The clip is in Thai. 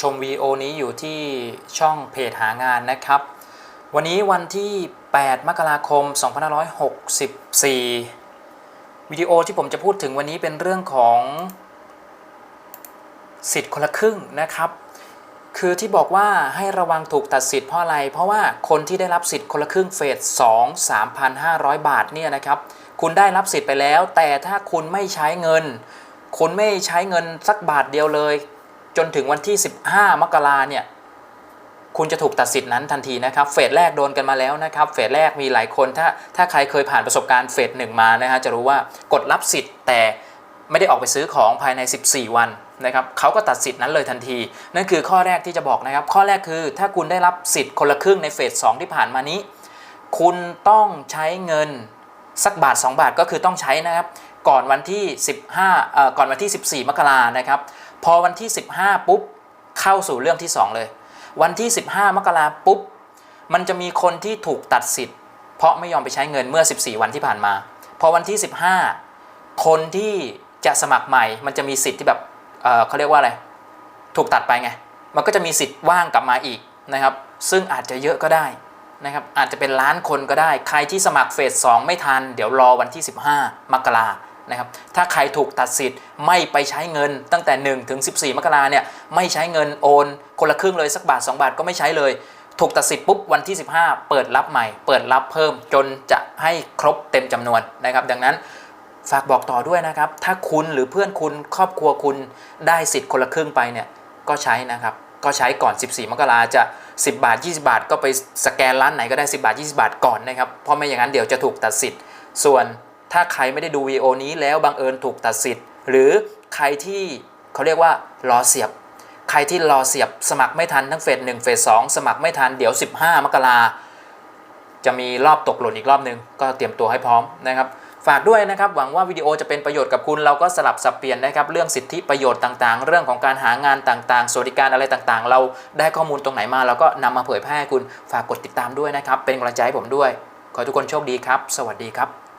ชมวีดีโอนี้อยู่ที่ช่องเพจหางานนะครับ วันนี้วันที่ 8 มกราคม 2564 วิดีโอที่ผมจะพูดถึงวันนี้เป็นเรื่องของ สิทธิ์คนละครึ่งนะครับ คือที่บอกว่าให้ระวังถูกตัดสิทธิ์เพราะอะไร เพราะว่าคนที่ได้รับสิทธิ์คนละครึ่งเฟส 2 3,500 บาทเนี่ยนะครับ คุณได้รับสิทธิ์ไปแล้ว แต่ถ้าคุณไม่ใช้เงิน คุณไม่ใช้เงินสักบาทเดียวเลย จนถึงวันที่ 15 มกราเนี่ยคุณจะถูกตัดสิทธินั้นทันทีนะครับ เฟสแรกโดนกันมาแล้วนะครับ เฟสแรกมีหลายคน ถ้าถ้าใครเคยผ่านประสบการณ์เฟสหนึ่งมานะฮะจะรู้ว่ากดรับสิทธิ์แต่ไม่ได้ออกไปซื้อของภายใน 14 วันนะครับเขาก็ตัดสิทธินั้นเลยทันที นั่นคือข้อแรกที่จะบอกนะครับ ข้อแรกคือถ้าคุณได้รับสิทธิ์คนละครึ่งในเฟส2ที่ผ่านมานี้ คุณต้องใช้เงินสักบาท 2 บาทก็คือต้องใช้นะครับ ก่อนวันที่ 15เอ่อก่อนวันที่ 14 มกรานะครับ พอวันที่ 15 ปุ๊บ เข้าสู่เรื่องที่ 2 เลย วันที่ 15 มกราปุ๊บ มันจะมีคนที่ถูกตัดสิทธิ์ เพราะไม่ยอมไปใช้เงินเมื่อ 14 วันที่ผ่านมา พอวันที่ 15 คนที่จะสมัครใหม่มันจะมีสิทธิ์ที่แบบเเขาเรียกว่าอะไร ถูกตัดไปไง มันก็จะมีสิทธิ์ว่างกลับมาอีกนะครับ ซึ่งอาจจะเยอะก็ได้นะครับ อาจจะเป็นล้านคนก็ได้ ใครที่สมัครเฟส2ไม่ทัน เดี๋ยวรอวันที่ 15 มกรา นะครับถ้าใครถูกตัดสิทธิ์ไม่ไปใช้เงินตั้งแต่ 1 ถึง 14 มกราเนี่ยไม่ใช้เงินโอน คนละครึ่งเลยสักบาท 2 บาทก็ไม่ใช้เลย ถูกตัดสิทธิ์ปุ๊บวันที่ 15 เปิดรับใหม่ เปิดรับเพิ่มจนจะให้ครบเต็มจำนวนนะครับ ดังนั้นฝากบอกต่อด้วยนะครับ ถ้าคุณหรือเพื่อนคุณครอบครัวคุณได้สิทธิ์คนละครึ่งไปเนี่ยก็ใช้นะครับก็ใช้ก่อน 14 มกราจะ 10 บาท 20 บาท ก็ไปสแกนร้านไหนก็ได้ 10 บาท 20 บาทก่อนนะครับ เพราะไม่อย่างนั้นเดี๋ยวจะถูกตัดสิทธิ์ ส่วน ถ้าใครไม่ได้ดูวีดีโอนี้แล้วบังเอิญถูกตัดสิทธิ์ หรือใครที่เขาเรียกว่ารอเสียบ ใครที่รอเสียบสมัครไม่ทันทั้งเฟส1เฟส2สมัครไม่ทันเดี๋ยว 15 มกราจะมีรอบตกหล่นอีกรอบนึง ก็เตรียมตัวให้พร้อมนะครับฝากด้วยนะครับหวังว่าวิดีโอจะเป็นประโยชน์กับคุณเราก็สลับสับเปลี่ยนนะครับเรื่องสิทธิประโยชน์ต่างๆ เรื่องของการหางานต่างๆ สวัสดิการอะไรต่างๆ เราได้ข้อมูลตรงไหนมาเราก็นำมาเผยแพร่ให้คุณฝากกดติดตามด้วยนะครับ เป็นกำลังใจให้ผมด้วย ขอทุกคนโชคดีครับ สวัสดีครับ